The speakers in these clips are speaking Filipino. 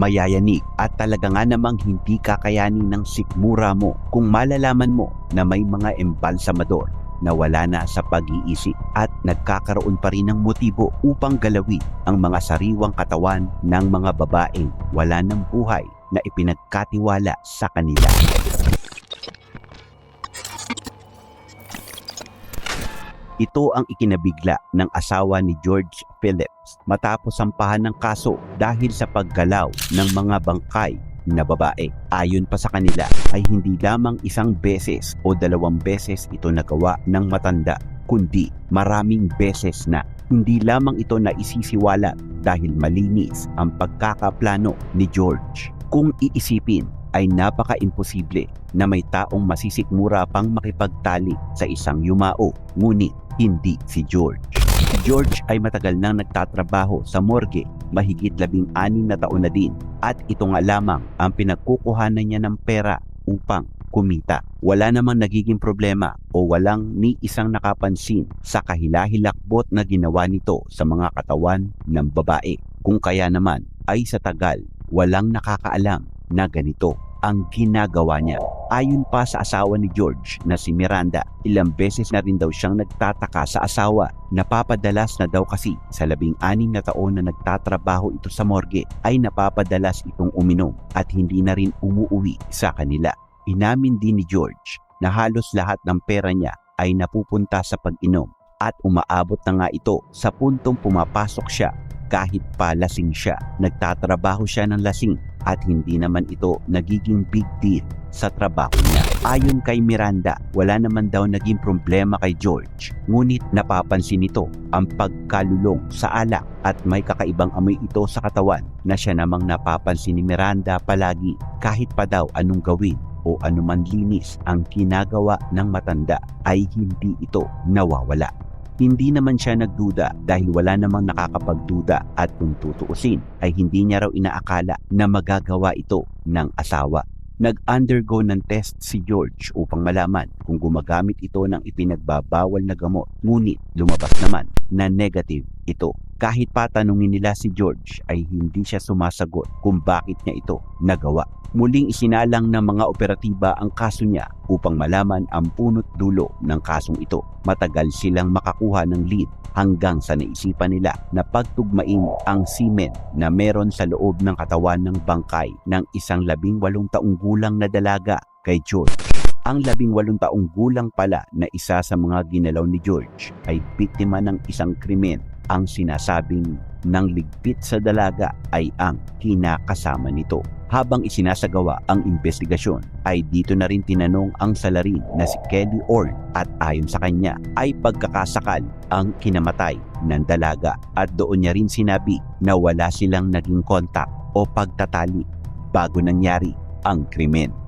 mayayanig at talaga nga namang hindi kakayanin ng sikmura mo kung malalaman mo na may mga embalsamador na wala na sa pag-iisip at nagkakaroon pa rin ng motibo upang galawin ang mga sariwang katawan ng mga babaeng wala ng buhay na ipinagkatiwala sa kanila. Ito ang ikinabigla ng asawa ni George Phillips matapos sampahan ng kaso dahil sa paggalaw ng mga bangkay na babae. Ayon pa sa kanila ay hindi lamang isang beses o dalawang beses ito nagawa ng matanda kundi maraming beses na. Hindi lamang ito na isisiwala dahil malinis ang pagkakaplano ni George. Kung iisipin ay napaka-imposible na may taong masisikmura pang makipagtali sa isang yumao, ngunit hindi si George. Si George ay matagal nang nagtatrabaho sa morgue, mahigit labing anim na taon na din at ito nga lamang ang pinagkukuhanan niya ng pera upang kumita. Wala namang nagiging problema o walang ni isang nakapansin sa kahilahilakbot na ginawa nito sa mga katawan ng babae. Kung kaya naman ay sa tagal, walang nakakaalam na ganito ang ginagawa niya. Ayon pa sa asawa ni George na si Miranda, ilang beses na rin daw siyang nagtataka sa asawa. Napapadalas na daw kasi sa labing anim na taon na nagtatrabaho ito sa morgue ay napapadalas itong uminom at hindi na rin umuuwi sa kanila. Inamin din ni George na halos lahat ng pera niya ay napupunta sa pag-inom at umaabot na nga ito sa puntong pumapasok siya kahit pa lasing siya. Nagtatrabaho siya ng lasing at hindi naman ito nagiging big deal sa trabaho niya. Ayon kay Miranda, wala naman daw naging problema kay George. Ngunit napapansin nito ang pagkalulong sa alak at may kakaibang amoy ito sa katawan na siya namang napapansin ni Miranda palagi kahit pa daw anong gawin o anuman linis ang ginagawa ng matanda ay hindi ito nawawala. Hindi naman siya nagduda dahil wala namang nakakapagduda at kung tutuusin ay hindi niya raw inaakala na magagawa ito ng asawa. Nag-undergo ng test si George upang malaman kung gumagamit ito ng ipinagbabawal na gamot. Ngunit lumabas naman na negative ito. Kahit pa tanungin nila si George ay hindi siya sumasagot kung bakit niya ito nagawa. Muling isinalang ng mga operatiba ang kaso niya upang malaman ang punot dulo ng kasong ito. Matagal silang makakuha ng lead hanggang sa naisipan nila na pagtugmain ang semen na meron sa loob ng katawan ng bangkay ng isang labing walong taong gulang na dalaga kay George. Ang labing walong taong gulang pala na isa sa mga ginalaw ni George ay biktima ng isang krimen. Ang sinasabing ng ligpit sa dalaga ay ang kinakasama nito. Habang isinasagawa ang investigasyon ay dito na rin tinanong ang salarin na si Kelly Orr at ayon sa kanya ay pagkakasakal ang kinamatay ng dalaga at doon niya rin sinabi na wala silang naging kontak o pagtatali bago nangyari ang krimen.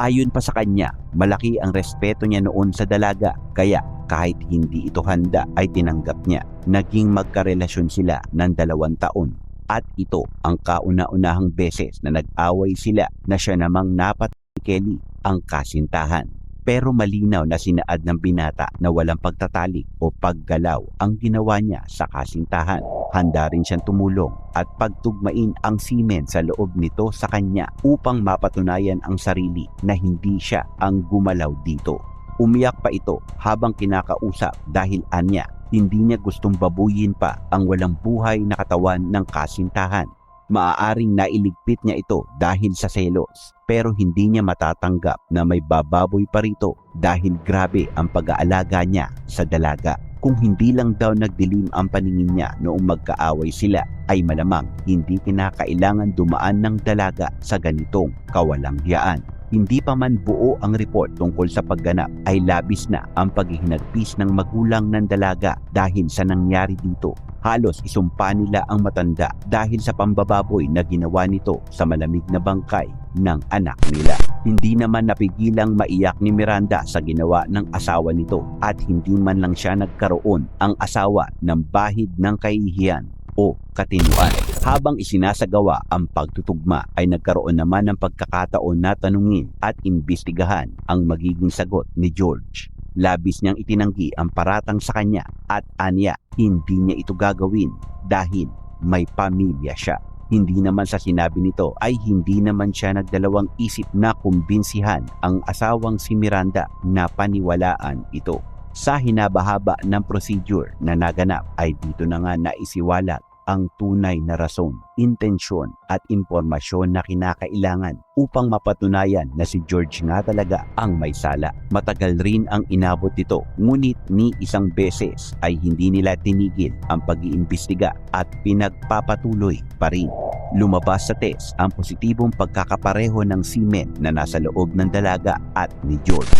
Ayon pa sa kanya, malaki ang respeto niya noon sa dalaga kaya kahit hindi ito handa ay tinanggap niya. Naging magkarelasyon sila ng dalawang taon at ito ang kauna-unahang beses na nag-away sila na siya namang napat ni Kelly ang kasintahan. Pero malinaw na sinaad ng binata na walang pagtatalik o paggalaw ang ginawa niya sa kasintahan. Handa rin siyang tumulong at pagtugmain ang semen sa loob nito sa kanya upang mapatunayan ang sarili na hindi siya ang gumalaw dito. Umiyak pa ito habang kinakausap dahil anya hindi niya gustong babuyin pa ang walang buhay na katawan ng kasintahan. Maaaring nailigpit niya ito dahil sa selos pero hindi niya matatanggap na may bababoy pa rito dahil grabe ang pag-aalaga niya sa dalaga. Kung hindi lang daw nagdilim ang paningin niya noong magkaaway sila ay malamang hindi kinakailangan dumaan ng dalaga sa ganitong kawalang hiyaan. Hindi pa man buo ang report tungkol sa pagganap ay labis na ang paghihinagpis ng magulang ng dalaga dahil sa nangyari dito. Halos isumpa nila ang matanda dahil sa pambababoy na ginawa nito sa malamig na bangkay ng anak nila. Hindi naman napigilang maiyak ni Miranda sa ginawa ng asawa nito at hindi man lang siya nagkaroon ang asawa ng bahid ng kahihiyan o katinuan. Habang isinasagawa ang pagtutugma ay nagkaroon naman ng pagkakataon na tanungin at imbestigahan ang magiging sagot ni George. Labis niyang itinanggi ang paratang sa kanya at anya hindi niya ito gagawin dahil may pamilya siya. Hindi naman sa sinabi nito ay hindi naman siya nagdalawang isip na kumbinsihan ang asawang si Miranda na paniwalaan ito. Sa hinabahaba ng procedure na naganap ay dito na nga naisiwalat ang tunay na rason, intensyon at impormasyon na kinakailangan upang mapatunayan na si George nga talaga ang may sala. Matagal rin ang inabot dito, ngunit ni isang beses ay hindi nila tinigil ang pag-iimbestiga at pinagpapatuloy pa rin. Lumabas sa test ang positibong pagkakapareho ng semen na nasa loob ng dalaga at ni George.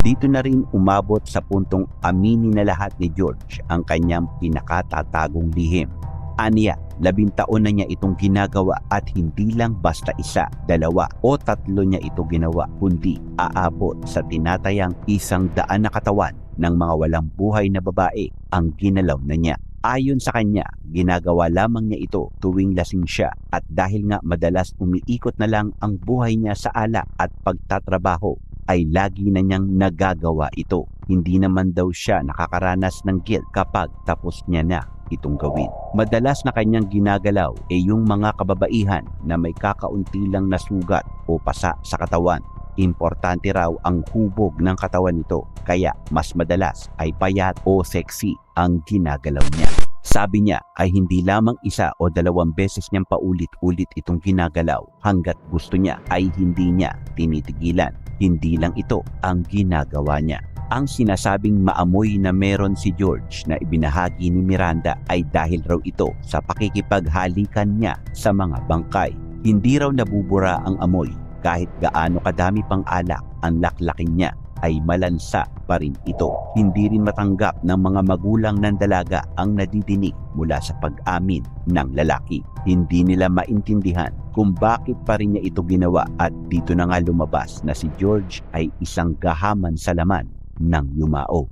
Dito na rin umabot sa puntong aminin na lahat ni George ang kanyang pinakatatagong lihim. Aniya, labintaon na niya itong ginagawa at hindi lang basta isa, dalawa o tatlo niya ito ginawa, kundi aabot sa tinatayang isang daan na katawan ng mga walang buhay na babae ang ginalaw na niya. Ayon sa kanya, ginagawa lamang niya ito tuwing lasing siya at dahil nga madalas umiikot na lang ang buhay niya sa ala at pagtatrabaho ay lagi na niyang nagagawa ito. Hindi naman daw siya nakakaranas ng guilt kapag tapos niya na itong gawin. Madalas na kanyang ginagalaw ay yung mga kababaihan na may kakaunti lang na sugat o pasa sa katawan. Importante raw ang hubog ng katawan nito kaya mas madalas ay payat o sexy ang ginagalaw niya. Sabi niya ay hindi lamang isa o dalawang beses niyang paulit-ulit itong ginagalaw hanggat gusto niya ay hindi niya tinitigilan. Hindi lang ito ang ginagawa niya. Ang sinasabing maamoy na meron si George na ibinahagi ni Miranda ay dahil raw ito sa pakikipaghalikan niya sa mga bangkay. Hindi raw nabubura ang amoy kahit gaano kadami pang alak ang laklakin niya ay malansa pa rin ito. Hindi rin matanggap ng mga magulang ng dalaga ang nadidinig mula sa pag-amin ng lalaki. Hindi nila maintindihan kung bakit pa rin niya ito ginawa at dito na nga lumabas na si George ay isang gahaman sa laman ng yumao.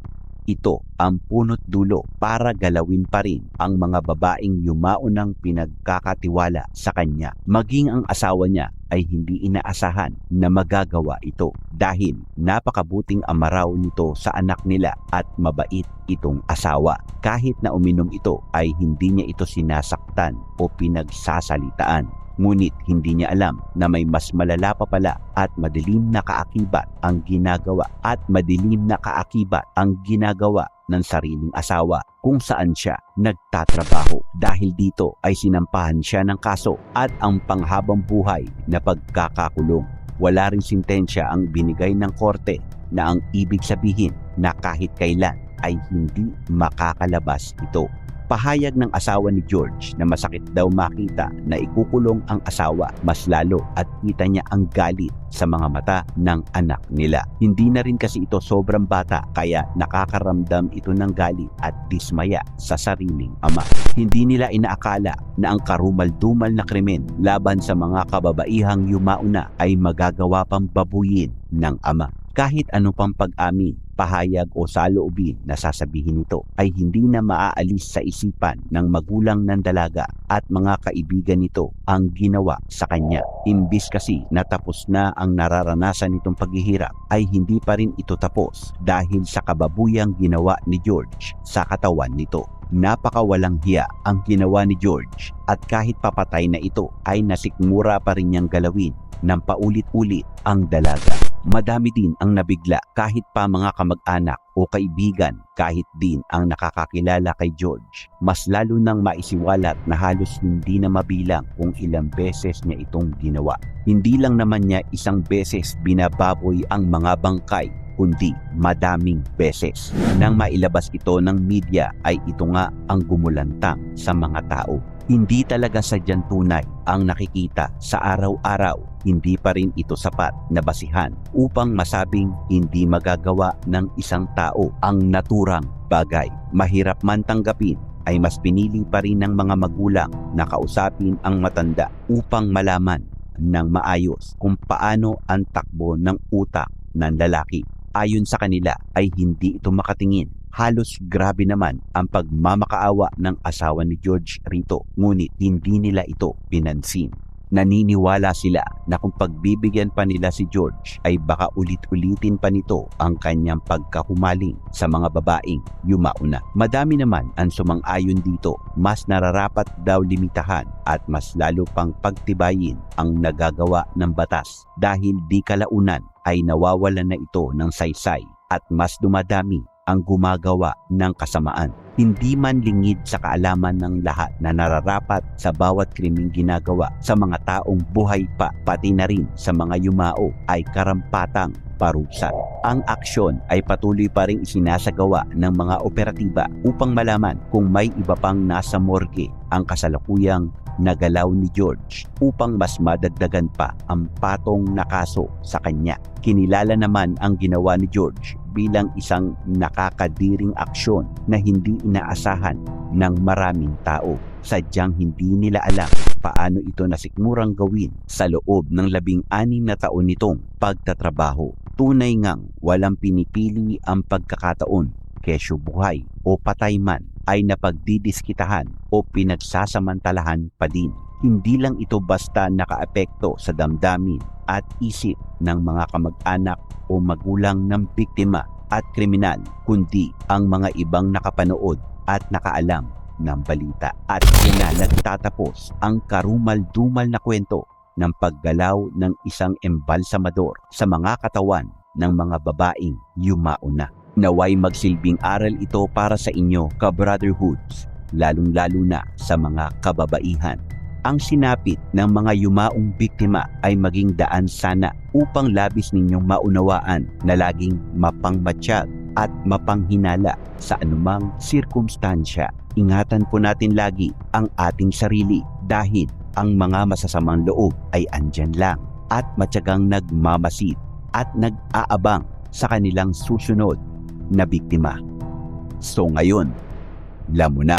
Ito ang punot dulo para galawin pa rin ang mga babaeng yumao ng pinagkakatiwala sa kanya. Maging ang asawa niya ay hindi inaasahan na magagawa ito dahil napakabuting amaraw nito sa anak nila at mabait itong asawa. Kahit na uminom ito ay hindi niya ito sinasaktan o pinagsasalitaan. Ngunit hindi niya alam na may mas malala pa pala at madilim na kaakibat ang ginagawa at madilim na kaakibat ang ginagawa ng sariling asawa kung saan siya nagtatrabaho. Dahil dito ay sinampahan siya ng kaso at ang panghabang buhay na pagkakakulong. Wala ring sintensya ang binigay ng korte na ang ibig sabihin na kahit kailan ay hindi makakalabas ito. Pahayag ng asawa ni George na masakit daw makita na ikukulong ang asawa mas lalo at kita niya ang galit sa mga mata ng anak nila. Hindi na rin kasi ito sobrang bata kaya nakakaramdam ito ng galit at dismaya sa sariling ama. Hindi nila inaakala na ang karumal-dumal na krimen laban sa mga kababaihang yumauna ay magagawa pang babuyin ng ama. Kahit ano pang pag-amin, pahayag o saloobin na sasabihin nito ay hindi na maaalis sa isipan ng magulang ng dalaga at mga kaibigan nito ang ginawa sa kanya. Imbis kasi natapos na ang nararanasan nitong paghihirap ay hindi pa rin ito tapos dahil sa kababuyang ginawa ni George sa katawan nito. Napakawalang hiya ang ginawa ni George at kahit papatay na ito ay nasikmura pa rin niyang galawin ng paulit-ulit ang dalaga. Madami din ang nabigla kahit pa mga kamag-anak o kaibigan kahit din ang nakakakilala kay George. Mas lalo nang maisiwalat na halos hindi na mabilang kung ilang beses niya itong ginawa. Hindi lang naman niya isang beses binababoy ang mga bangkay kundi madaming beses. Nang mailabas ito ng media ay ito nga ang gumulantang sa mga tao. Hindi talaga sadyang tunay ang nakikita sa araw-araw. Hindi pa rin ito sapat na basihan upang masabing hindi magagawa ng isang tao ang naturang bagay. Mahirap man tanggapin ay mas pinili pa rin ng mga magulang na kausapin ang matanda upang malaman ng maayos kung paano ang takbo ng utak ng lalaki. Ayon sa kanila ay hindi ito makatingin halos grabe naman ang pagmamakaawa ng asawa ni George rito ngunit hindi nila ito pinansin. Naniniwala sila na kung pagbibigyan pa nila si George ay baka ulit-ulitin pa nito ang kanyang pagkahumaling sa mga babaeng yumauna. Madami naman ang sumang-ayon dito. Mas nararapat daw limitahan at mas lalo pang pagtibayin ang nagagawa ng batas dahil di kalaunan ay nawawalan na ito ng saysay at mas dumadami ang gumagawa ng kasamaan. Hindi man lingid sa kaalaman ng lahat na nararapat sa bawat krimeng ginagawa sa mga taong buhay pa pati na rin sa mga yumao ay karampatang parusa. Ang aksyon ay patuloy pa rin isinasagawa ng mga operatiba upang malaman kung may iba pang nasa morgue ang kasalukuyang nagalaw ni George upang mas madagdagan pa ang patong na kaso sa kanya. Kinilala naman ang ginawa ni George bilang isang nakakadiring aksyon na hindi inaasahan ng maraming tao. Sadyang hindi nila alam paano ito nasikmurang gawin sa loob ng labing anim na taon nitong pagtatrabaho. Tunay ngang walang pinipili ang pagkakataon, kesyo buhay o patay man ay napagdidiskitahan o pinagsasamantalahan pa din. Hindi lang ito basta nakaapekto sa damdamin at isip ng mga kamag-anak o magulang ng biktima at kriminal, kundi ang mga ibang nakapanood at nakaalam ng balita. At yan na nagtatapos ang karumal-dumal na kwento ng paggalaw ng isang embalsamador sa mga katawan ng mga babaeng yumauna. Naway magsilbing aral ito para sa inyo ka-brotherhoods, lalong-lalo na sa mga kababaihan. Ang sinapit ng mga yumaong biktima ay maging daan sana upang labis ninyong maunawaan na laging mapangmatsyag at mapanghinala sa anumang sirkumstansya. Ingatan po natin lagi ang ating sarili dahil ang mga masasamang loob ay andyan lang at matyagang nagmamasid at nag-aabang sa kanilang susunod na biktima. So ngayon, lamo na.